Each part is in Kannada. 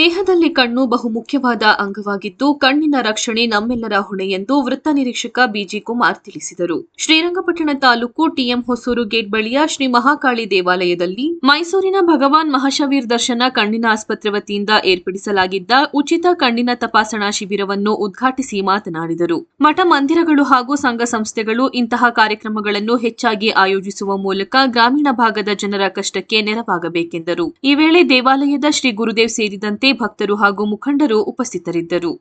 ದೇಹದಲ್ಲಿ ಕಣ್ಣು ಬಹು ಮುಖ್ಯವಾದ ಅಂಗವಾಗಿದ್ದು, ಕಣ್ಣಿನ ರಕ್ಷಣೆ ನಮ್ಮೆಲ್ಲರ ಹೊಣೆ ಎಂದು ವೃತ್ತ ನಿರೀಕ್ಷಕ ಬಿಜಿ ಕುಮಾರ್ ತಿಳಿಸಿದರು. Srirangapatna taluk T M Hosur gate ಬಳಿಯ ಶ್ರೀ ಮಹಾಕಾಳಿ ದೇವಾಲಯದಲ್ಲಿ ಮೈಸೂರಿನ ಭಗವಾನ್ ಮಹಾಶವೀರ್ ದರ್ಶನ ಕಣ್ಣಿನ ಆಸ್ಪತ್ರೆ ವತಿಯಿಂದ ಏರ್ಪಡಿಸಲಾಗಿದ್ದ ಉಚಿತ ಕಣ್ಣಿನ ತಪಾಸಣಾ ಶಿಬಿರವನ್ನು ಉದ್ಘಾಟಿಸಿ ಮಾತನಾಡಿದರು. ಮಠ ಮಂದಿರಗಳು ಹಾಗೂ ಸಂಘ ಸಂಸ್ಥೆಗಳು ಇಂತಹ ಕಾರ್ಯಕ್ರಮಗಳನ್ನು ಹೆಚ್ಚಾಗಿ ಆಯೋಜಿಸುವ ಮೂಲಕ ಗ್ರಾಮೀಣ ಭಾಗದ ಜನರ ಕಷ್ಟಕ್ಕೆ ನೆರವಾಗಬೇಕೆಂದರು. ಈ ವೇಳೆ ದೇವಾಲಯದ ಶ್ರೀ ಗುರುದೇವ್ ಸೇರಿದಂತೆ ಭಕ್ತರು ಹಾಗೂ ಮುಖಂಡರು ಉಪಸ್ಥಿತರಿದ್ದರು.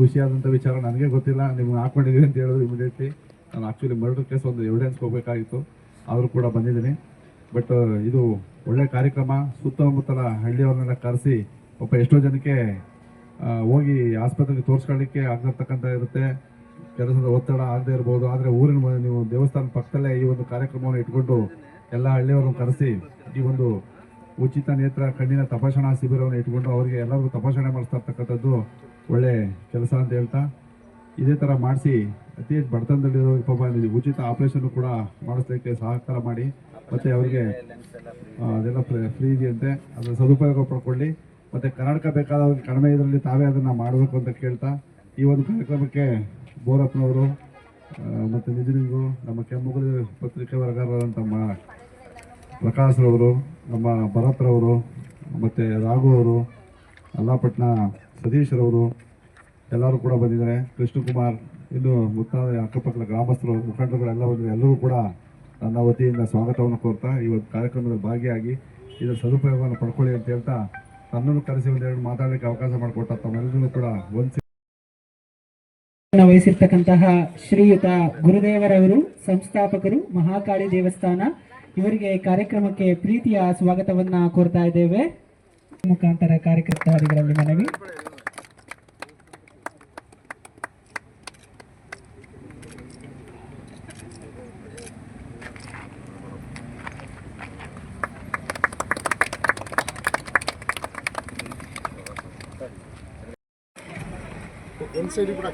ಖುಷಿಯಾದಂಥ ವಿಚಾರ ನನಗೆ ಗೊತ್ತಿಲ್ಲ. ನೀವು ಹಾಕೊಂಡಿದ್ದೀವಿ ಅಂತ ಹೇಳಿದ್ರು ಇಮಿಡಿಯೇಟ್ಲಿ ನಾನು ಆ್ಯಕ್ಚುಲಿ ಮರ್ಡರ್ ಕೇಸ್ ಒಂದು ಎವಿಡೆನ್ಸ್ ಹೋಗಬೇಕಾಗಿತ್ತು ಆದರೂ ಕೂಡ ಬಂದಿದ್ದೀನಿ. ಬಟ್ ಇದು ಒಳ್ಳೆ ಕಾರ್ಯಕ್ರಮ. ಸುತ್ತಮುತ್ತಲ ಹಳ್ಳಿಯವ್ರನ್ನೆಲ್ಲ ಕರೆಸಿ ಒಬ್ಬ ಎಷ್ಟೋ ಜನಕ್ಕೆ ಹೋಗಿ ಆಸ್ಪತ್ರೆಗೆ ತೋರಿಸ್ಕೊಳ್ಳಿಕ್ಕೆ ಆಗಿರ್ತಕ್ಕಂಥ ಇರುತ್ತೆ. ಕೆಲಸದ ಒತ್ತಡ ಆಗದೆ ಇರ್ಬೋದು. ಆದರೆ ಊರಿನ ನೀವು ದೇವಸ್ಥಾನ ಪಕ್ಕದಲ್ಲೇ ಈ ಒಂದು ಕಾರ್ಯಕ್ರಮವನ್ನು ಇಟ್ಕೊಂಡು ಎಲ್ಲ ಹಳ್ಳಿಯವ್ರನ್ನ ಕರೆಸಿ ಈ ಒಂದು ಉಚಿತ ನೇತ್ರ, ಕಣ್ಣಿನ ತಪಾಸಣಾ ಶಿಬಿರವನ್ನು ಇಟ್ಕೊಂಡು ಅವರಿಗೆ ಎಲ್ಲರಿಗೂ ತಪಾಸಣೆ ಮಾಡಿಸ್ತಾ ಇರ್ತಕ್ಕಂಥದ್ದು ಒಳ್ಳೆ ಕೆಲಸ ಅಂತ ಹೇಳ್ತಾ ಇದೇ ಥರ ಮಾಡಿಸಿ ಅತಿ ಹೆಚ್ಚು ಬಡತನದಲ್ಲಿರೋ ಪಾಪ ಉಚಿತ ಆಪರೇಷನ್ ಕೂಡ ಮಾಡಿಸ್ಲಿಕ್ಕೆ ಸಹಕಾರ ಮಾಡಿ ಮತ್ತು ಅವರಿಗೆ ಅದೆಲ್ಲ ಫ್ರೀ ಇದೆಯಂತೆ. ಅದರ ಸದುಪಯೋಗ ಪಡ್ಕೊಳ್ಳಿ. ಮತ್ತು ಕರ್ನಾಟಕ ಬೇಕಾದವ್ರಿಗೆ ಕಡಿಮೆ ಇದರಲ್ಲಿ ತಾವೇ ಅದನ್ನು ಮಾಡಬೇಕು ಅಂತ ಕೇಳ್ತಾ ಈ ಒಂದು ಕಾರ್ಯಕ್ರಮಕ್ಕೆ ಬೋರಪ್ಪನವರು ಮತ್ತು ನಿಜನಿಗೂ ನಮ್ಮ ಕೆಮ್ಮುಗಲಿ ಪತ್ರಿಕೆ ವರ್ಗಾರರಾದಂಥ ಪ್ರಕಾಶ್ರವರು ನಮ್ಮ ಭರತ್ರವರು ಮತ್ತು ರಾಘು ಅವರು, ಅಲ್ಲಾಪಟ್ನ ಸತೀಶ್ರವರು ಎಲ್ಲರೂ ಕೂಡ ಬಂದಿದ್ದಾರೆ. ಕೃಷ್ಣಕುಮಾರ್, ಇನ್ನು ಮುಂತಾದ ಅಕ್ಕಪಕ್ಕದ ಗ್ರಾಮಸ್ಥರು ಮುಖಂಡರುಗಳೆಲ್ಲ ಬಂದಿದ್ದಾರೆ. ಎಲ್ಲರೂ ಕೂಡ ನನ್ನ ವತಿಯಿಂದ ಸ್ವಾಗತವನ್ನು ಕೋರ್ತಾ ಈ ಒಂದು ಕಾರ್ಯಕ್ರಮದಲ್ಲಿ ಭಾಗಿಯಾಗಿ ಇದರ ಸದುಪಯೋಗವನ್ನು ಪಡ್ಕೊಳ್ಳಿ ಅಂತ ಹೇಳ್ತಾ ನನ್ನನ್ನು ಕರೆಸಿ ಒಂದೆರಡು ಮಾತಾಡಲಿಕ್ಕೆ ಅವಕಾಶ ಮಾಡಿಕೊಟ್ಟ ತಮ್ಮೆಲ್ಲರಿಗೂ ಕೂಡ ಒಂದು ವಹಿಸಿರ್ತಕ್ಕಂತಹ ಶ್ರೀಯುತ ಗುರುದೇವರವರು, ಸಂಸ್ಥಾಪಕರು, ಮಹಾಕಾಳಿ ದೇವಸ್ಥಾನ ಇವರಿಗೆ ಕಾರ್ಯಕ್ರಮಕ್ಕೆ ಪ್ರೀತಿಯ ಸ್ವಾಗತವನ್ನ ಕೋರ್ತಾ ಇದ್ದೇವೆ. ಮುಖಾಂತರ ಕಾರ್ಯಕ್ರಮಗಳಲ್ಲಿ ಮನವಿ. ಕೂಡ